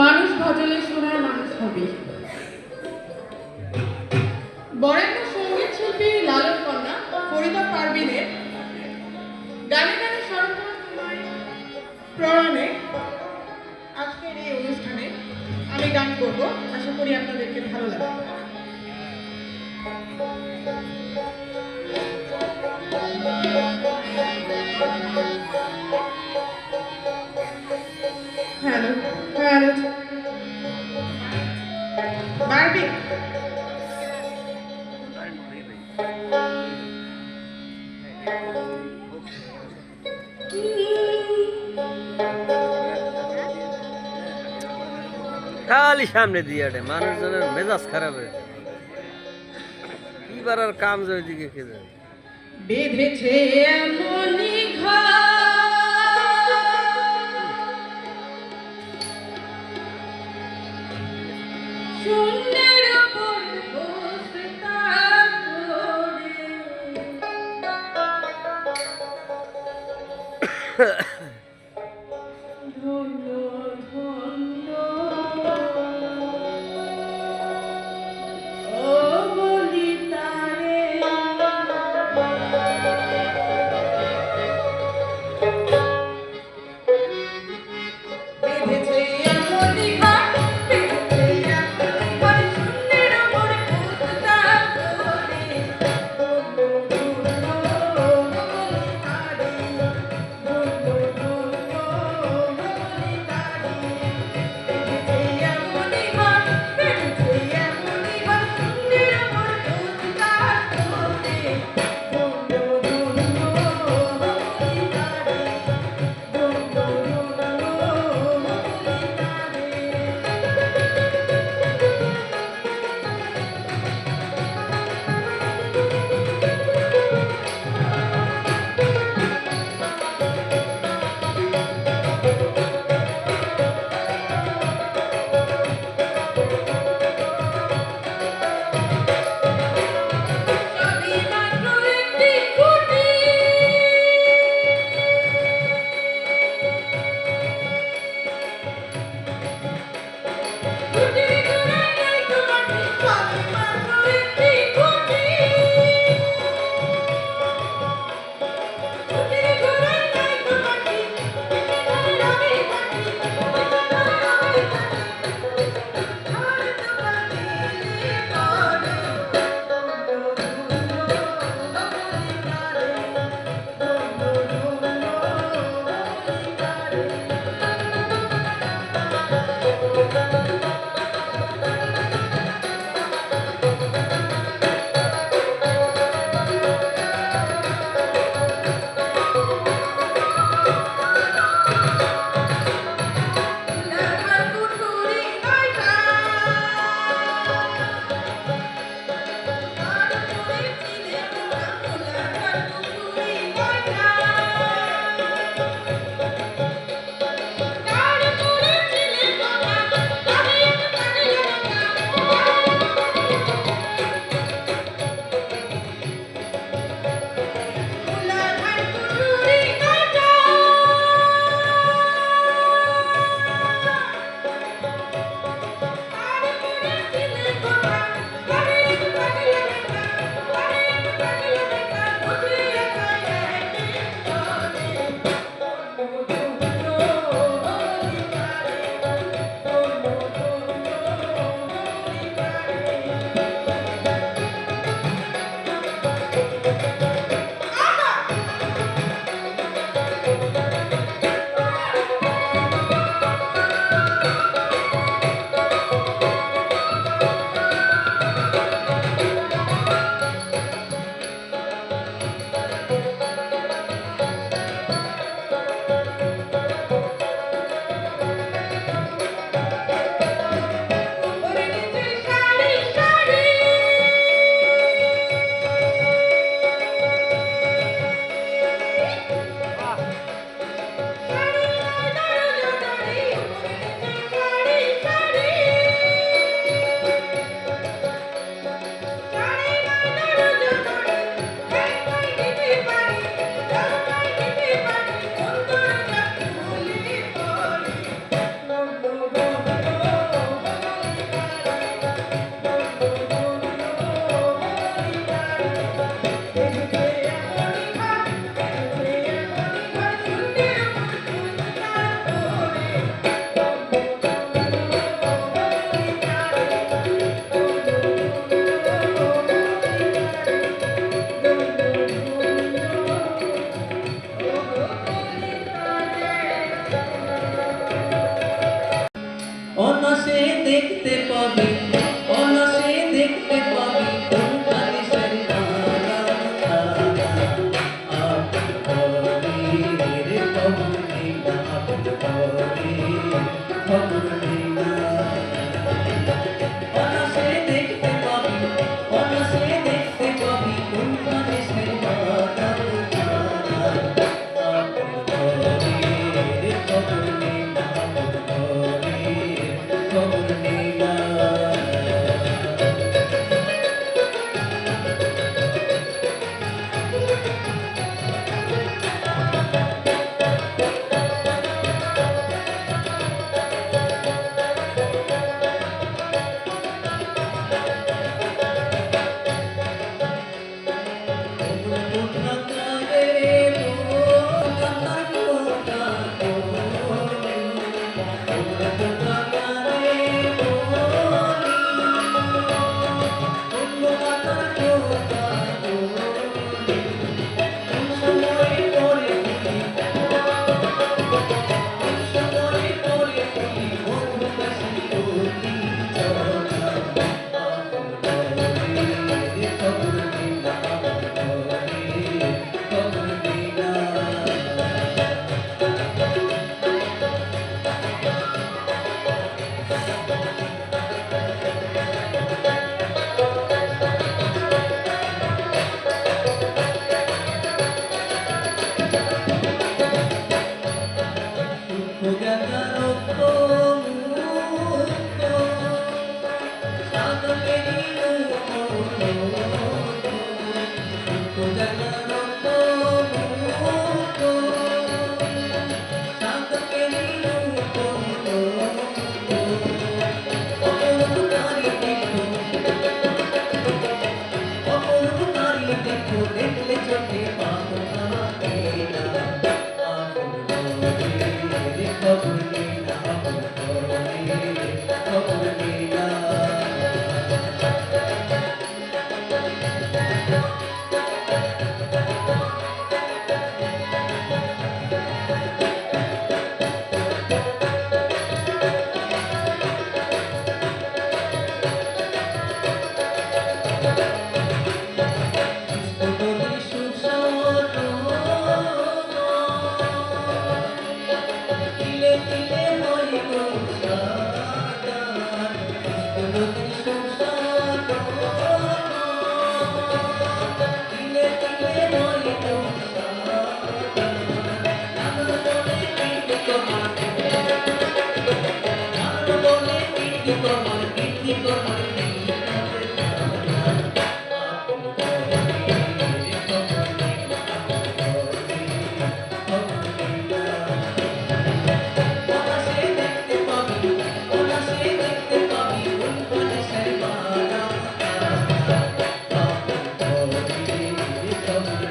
মানুষ ভজনে শোনার মানুষ হবে। বরেণ্য সংগীত শিল্পী লালন কন্যা, ফরিদা পারবিনের গানে গানে স্মরণ করা আজকের এই অনুষ্ঠানে আমি গান করব। আশা করি আপনাদেরকে ভালো লাগবে। বারবি খালি সামনে দিয়ে আটে মানুষজনের মেজাজ খারাপ হয়ে যায়। কি বার আর কাম যে ওইদিকে কে যায় বেঁধেছে এমনই ঘর Ha দেখতে পাবি অনাসে দেখতে পাবি কোন Gracias.